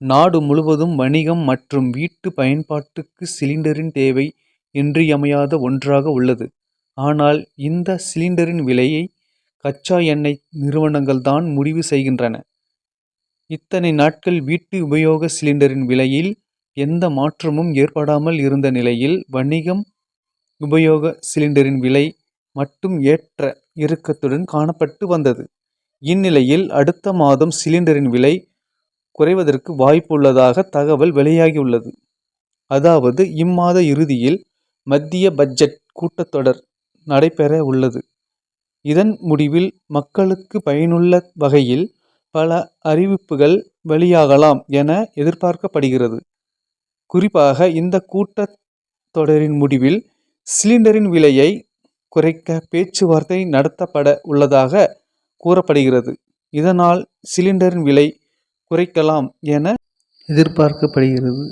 நாடு முழுவதும் வணிகம் மற்றும் வீட்டு பயன்பாட்டுக்கு சிலிண்டரின் தேவை இன்றியமையாத ஒன்றாக உள்ளது. ஆனால் இந்த சிலிண்டரின் விலையை கச்சா எண்ணெய் நிறுவனங்கள் தான் முடிவு செய்கின்றன. இத்தனை நாட்கள் வீட்டு உபயோக சிலிண்டரின் விலையில் எந்த மாற்றமும் ஏற்படாமல் இருந்த நிலையில் வணிகம் உபயோக சிலிண்டரின் விலை மட்டும் ஏற்ற இறுக்கத்துடன் காணப்பட்டு வந்தது. இந்நிலையில் அடுத்த மாதம் சிலிண்டரின் விலை குறைவதற்கு வாய்ப்பு உள்ளதாக தகவல் வெளியாகியுள்ளது. அதாவது இம்மாத இறுதியில் மத்திய பட்ஜெட் கூட்டத்தொடர் நடைபெற உள்ளது. இதன் முடிவில் மக்களுக்கு பயனுள்ள வகையில் பல அறிவிப்புகள் வெளியாகலாம் என எதிர்பார்க்கப்படுகிறது. குறிப்பாக இந்த கூட்டத் தொடரின் முடிவில் சிலிண்டரின் விலையை குறைக்க பேச்சுவார்த்தை நடத்தப்பட உள்ளதாக கூறப்படுகிறது. இதனால் சிலிண்டரின் விலை குறைக்கலாம் என எதிர்பார்க்கப்படுகிறது.